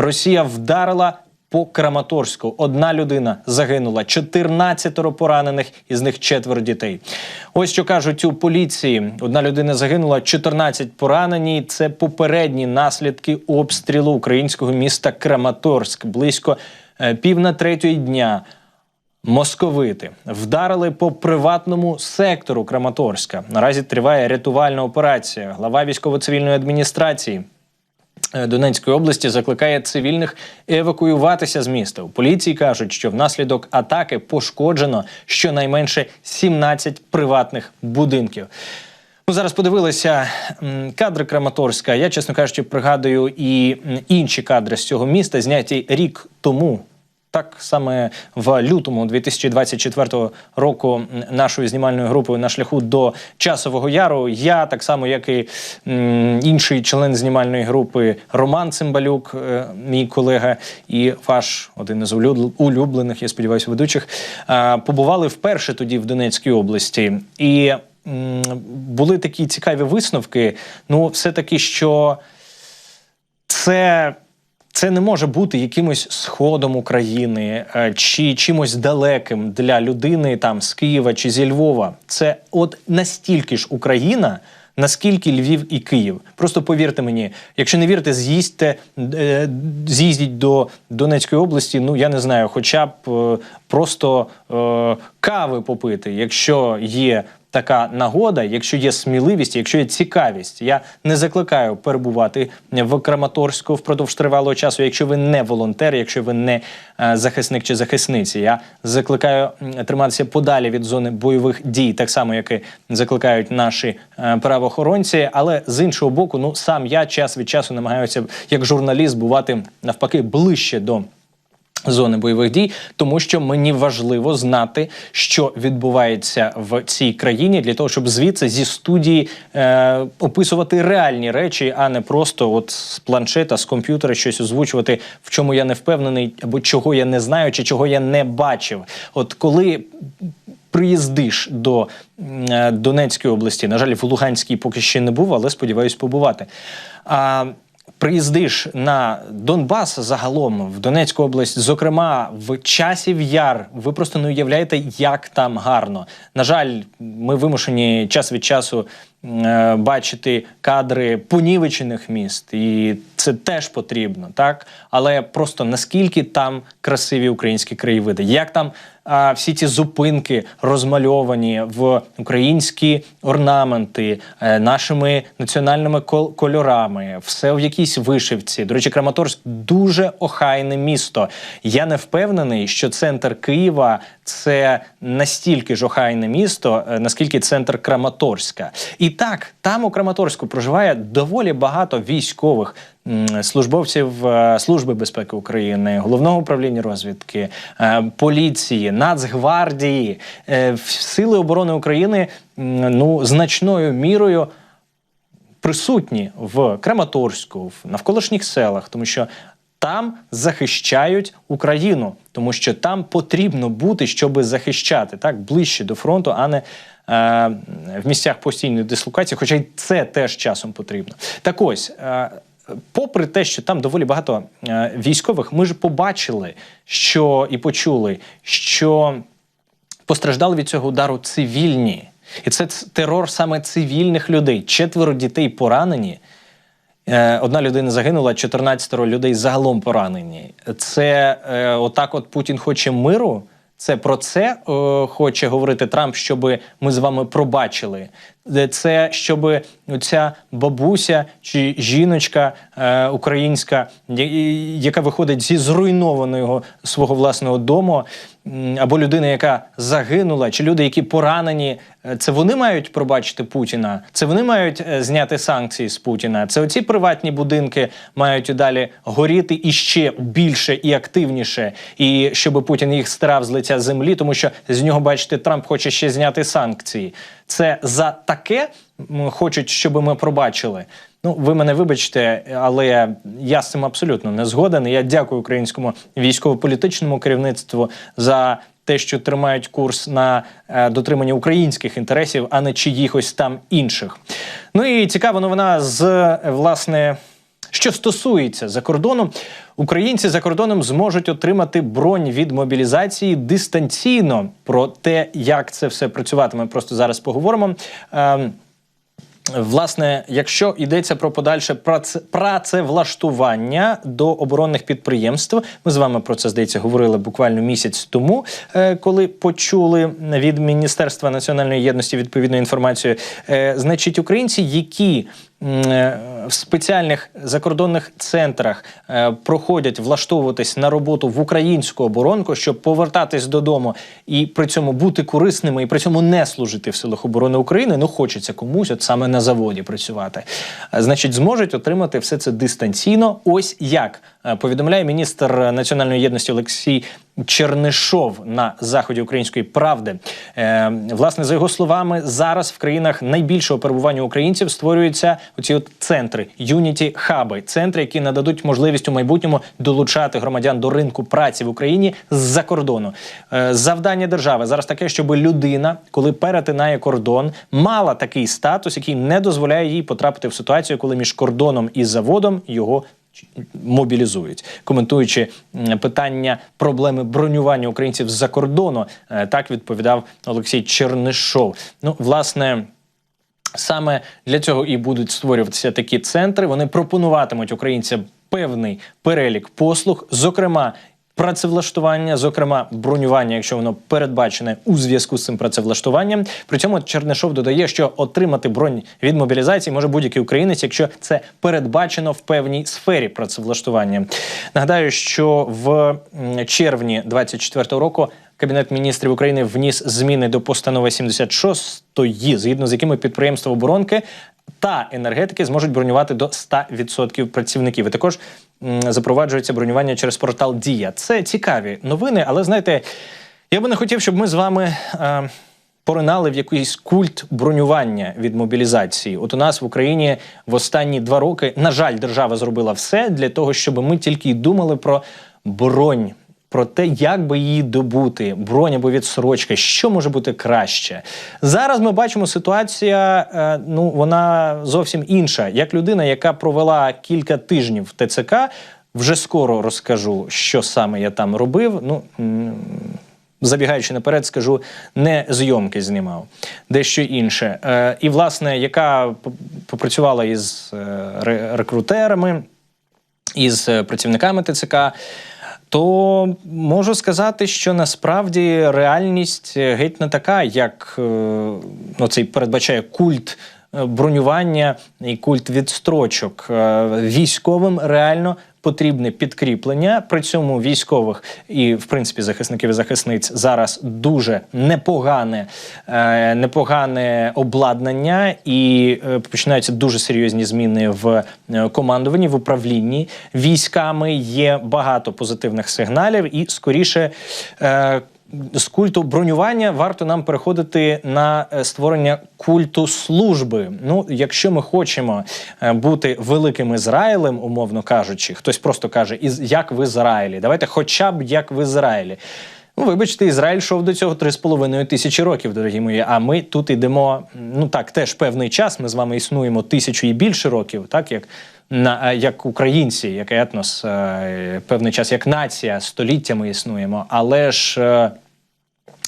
Росія вдарила по Краматорську. Одна людина загинула, 14 поранених, із них четверо дітей. Ось що кажуть у поліції: одна людина загинула, 14 поранені. Це попередні наслідки обстрілу українського міста Краматорськ близько е, пів на третьої дня. Московити вдарили по приватному сектору Краматорська. Наразі триває рятувальна операція. Глава військово-цивільної адміністрації Донецької області закликає цивільних евакуюватися з міста. У поліції кажуть, що внаслідок атаки пошкоджено щонайменше 17 приватних будинків. Ну, зараз подивилися кадри Краматорська. Я, чесно кажучи, пригадую і інші кадри з цього міста, зняті рік тому. Так саме в лютому 2024 року нашою знімальною групою на шляху до часового яру. Я так само, як і інший член знімальної групи Роман Цимбалюк, е, мій колега, і ваш один із улюбл- улюблених, я сподіваюся, ведучих, побували вперше тоді в Донецькій області. І були такі цікаві висновки. Ну, все таки, що це. Це не може бути якимось сходом України е, чи чимось далеким для людини там з Києва чи зі Львова. Це от настільки ж Україна, наскільки Львів і Київ. Просто повірте мені, якщо не вірите, з'їздьте, е, з'їздіть до Донецької області. Ну я не знаю, хоча б е, просто кави попити, якщо є така нагода, якщо є сміливість, якщо є цікавість. Я не закликаю перебувати в Краматорську впродовж тривалого часу, якщо ви не волонтер, якщо ви не е, захисник чи захисниці. Я закликаю триматися подалі від зони бойових дій, так само як і закликають наші е, правоохоронці. Але з іншого боку, ну сам я час від часу намагаюся як журналіст бувати навпаки ближче до. Зони бойових дій, тому що мені важливо знати, що відбувається в цій країні, для того, щоб звідси зі студії е, описувати реальні речі, а не просто от з планшета, з комп'ютера щось озвучувати, в чому я не впевнений, або чого я не знаю, чи чого я не бачив. От коли приїздиш до е, Донецької області, на жаль, в Луганській поки ще не був, але сподіваюсь побувати. А, приїздиш на Донбас загалом в Донецьку область, зокрема в часів яр, ви просто не уявляєте, як там гарно. На жаль, ми вимушені час від часу е, бачити кадри понівечених міст, і це теж потрібно, так? Але просто наскільки там красиві українські краєвиди, як там а, всі ці зупинки розмальовані в українські орнаменти е, нашими національними кол- кольорами, все в якійсь вишивці. До речі, Краматорськ дуже охайне місто. Я не впевнений, що центр Києва це настільки ж охайне місто, е, наскільки центр Краматорська. І так, там у Краматорську проживає доволі багато військових. Службовців е, Служби безпеки України, головного управління розвідки, е, поліції, Нацгвардії, е, Сили оборони України ну значною мірою присутні в Краматорську, в навколишніх селах, тому що там захищають Україну, тому що там потрібно бути, щоб захищати так ближче до фронту, а не е, в місцях постійної дислокації, хоча й це теж часом потрібно. Так ось. Е, Попри те, що там доволі багато е, військових, ми ж побачили, що і почули, що постраждали від цього удару цивільні. І це терор саме цивільних людей. Четверо дітей поранені. Е, Одна людина загинула, 14 людей загалом поранені. Це е, отак, от Путін хоче миру. Це про це е, хоче говорити Трамп, щоб ми з вами пробачили. Це щоб ця бабуся чи жіночка е, українська, яка виходить зі зруйнованого свого власного дому, або людина, яка загинула, чи люди, які поранені, е, це вони мають пробачити Путіна, це вони мають е, зняти санкції з Путіна. Це оці приватні будинки мають і далі горіти іще більше і активніше, і щоб Путін їх стирав з лиця землі, тому що з нього, бачите, Трамп хоче ще зняти санкції. Це за таке хочуть, щоб ми пробачили. Ну, ви мене вибачте, але я з цим абсолютно не згоден. Я дякую українському військово-політичному керівництву за те, що тримають курс на е, дотримання українських інтересів, а не чиїхось там інших. Ну і цікава новина з е, власне. Що стосується закордону, українці за кордоном зможуть отримати бронь від мобілізації дистанційно. Про те, як це все працюватиме, просто зараз поговоримо. Ем, Власне, якщо йдеться про подальше праце- працевлаштування до оборонних підприємств, ми з вами про це здається говорили буквально місяць тому, е, коли почули від Міністерства національної єдності відповідну інформацію. Е, Значить, українці, які в спеціальних закордонних центрах е, проходять влаштовуватись на роботу в українську оборонку, щоб повертатись додому і при цьому бути корисними, і при цьому не служити в силах оборони України. Ну хочеться комусь, от саме на заводі працювати. Е, Значить, зможуть отримати все це дистанційно. Ось як е, повідомляє міністр національної єдності Олексій. Чернишов на заході української правди. Е, власне, за його словами, зараз в країнах найбільшого перебування українців створюються оці от центри, юніті хаби, центри, які нададуть можливість у майбутньому долучати громадян до ринку праці в Україні з-за кордону. Е, завдання держави зараз таке, щоб людина, коли перетинає кордон, мала такий статус, який не дозволяє їй потрапити в ситуацію, коли між кордоном і заводом його мобілізують, коментуючи питання проблеми бронювання українців з-за кордону, е, так відповідав Олексій Чернишов. Ну, власне. Саме для цього і будуть створюватися такі центри. Вони пропонуватимуть українцям певний перелік послуг, зокрема. Працевлаштування, зокрема бронювання, якщо воно передбачене у зв'язку з цим працевлаштуванням. При цьому Чернишов додає, що отримати бронь від мобілізації може будь-який українець, якщо це передбачено в певній сфері працевлаштування. Нагадаю, що в червні 24 року Кабінет міністрів України вніс зміни до постанови 76, згідно з якими підприємства оборонки та енергетики зможуть бронювати до 100% працівників. І також запроваджується бронювання через портал Дія. Це цікаві новини, але знаєте, я би не хотів, щоб ми з вами. Е, Поринали в якийсь культ бронювання від мобілізації. От у нас в Україні в останні два роки, на жаль, держава зробила все для того, щоб ми тільки й думали про бронь, про те, як би її добути, бронь або відсрочка, що може бути краще. Зараз ми бачимо ситуація, е, ну вона зовсім інша. Як людина, яка провела кілька тижнів в ТЦК, вже скоро розкажу, що саме я там робив. Ну Забігаючи наперед, скажу, не зйомки знімав, дещо інше. Е, і, власне, яка попрацювала із е, рекрутерами, із працівниками ТЦК, то можу сказати, що насправді реальність е, геть не така, як е, оцей передбачає культ бронювання і культ відстрочок. Е, Військовим реально потрібне підкріплення. При цьому військових і, в принципі, захисників і захисниць зараз дуже непогане, е, непогане обладнання, і е, починаються дуже серйозні зміни в е, командуванні, в управлінні військами. Є багато позитивних сигналів, і скоріше. З культу бронювання варто нам переходити на е, створення культу служби. Ну, якщо ми хочемо е, бути великим Ізраїлем, умовно кажучи, хтось просто каже, «Із- як в Ізраїлі. Давайте, хоча б як в Ізраїлі. Ну, вибачте, Ізраїль йшов до цього 3,5 тисячі років, дорогі мої. А ми тут йдемо, ну так, теж певний час. Ми з вами існуємо тисячу і більше років, так як на е, як українці, як етнос, е, певний час, як нація, століттями існуємо. Але ж е,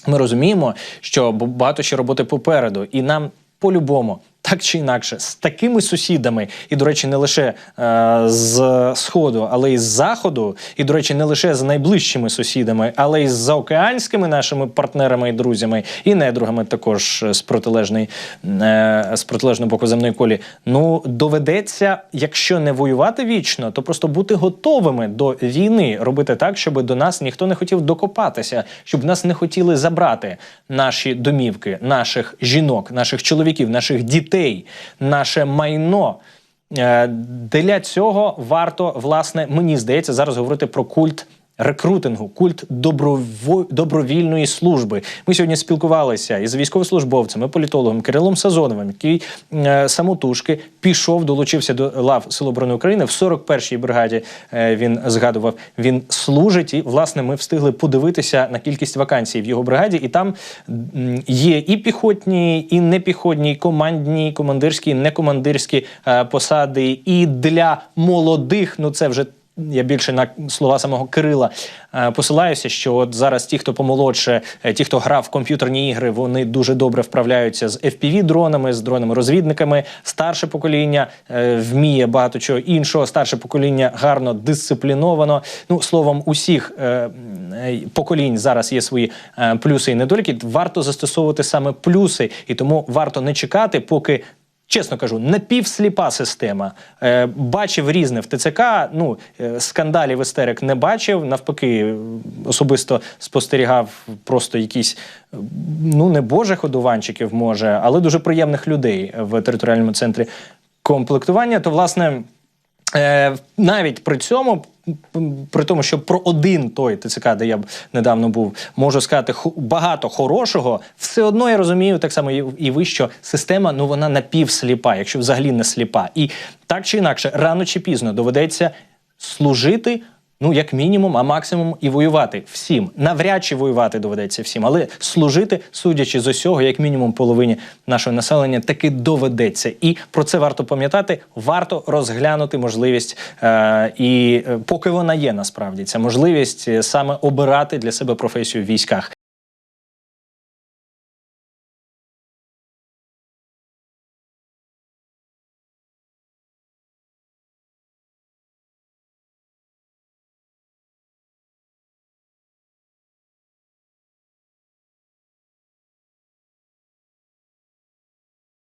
ми розуміємо, що багато ще роботи попереду, і нам по-любому. Так чи інакше, з такими сусідами, і, до речі, не лише е, з сходу, але й з заходу, і, до речі, не лише з найближчими сусідами, але й з заокеанськими нашими партнерами і друзями, і недругами також з протилежної е, з протилежного боку земної колі. Ну доведеться, якщо не воювати вічно, то просто бути готовими до війни, робити так, щоб до нас ніхто не хотів докопатися, щоб нас не хотіли забрати наші домівки, наших жінок, наших чоловіків, наших дітей, наше майно. Е, Для цього варто, власне, мені здається, зараз говорити про культ Рекрутингу, культ доброво... добровільної служби. Ми сьогодні спілкувалися із військовослужбовцем, і політологом Кирилом Сазоновим, який е, самотужки пішов, долучився до лав Сил оборони України в 41-й бригаді. Е, він згадував, він служить, і власне ми встигли подивитися на кількість вакансій в його бригаді, і там є і піхотні, і непіхотні, і командні, і командирські, і некомандирські е, посади. І для молодих, ну це вже. Я більше на слова самого Кирила е, посилаюся, що от зараз ті, хто помолодше, е, ті, хто грав в комп'ютерні ігри, вони дуже добре вправляються з FPV-дронами, з дронами-розвідниками. Старше покоління е, вміє багато чого іншого. Старше покоління гарно дисципліновано. Ну словом, усіх поколінь зараз є свої плюси і недоліки. Варто застосовувати саме плюси, і тому варто не чекати, поки. Чесно кажу, напівсліпа система. Е, бачив різне в ТЦК. Ну е, скандалів істерик не бачив. Навпаки, особисто спостерігав просто якісь ну не божих одуванчиків, може, але дуже приємних людей в територіальному центрі комплектування. То власне. Е, навіть при цьому, при тому, що про один той ТЦК, де я б недавно був, можу сказати багато хорошого, все одно я розумію так само і ви, що система ну вона напівсліпа, якщо взагалі не сліпа. І так чи інакше, рано чи пізно доведеться служити. Ну, як мінімум, а максимум і воювати всім. Навряд чи воювати доведеться всім, але служити, судячи з усього, як мінімум половині нашого населення, таки доведеться. І про це варто пам'ятати. Варто розглянути можливість, е, і е, поки вона є, насправді ця можливість е, саме обирати для себе професію в військах.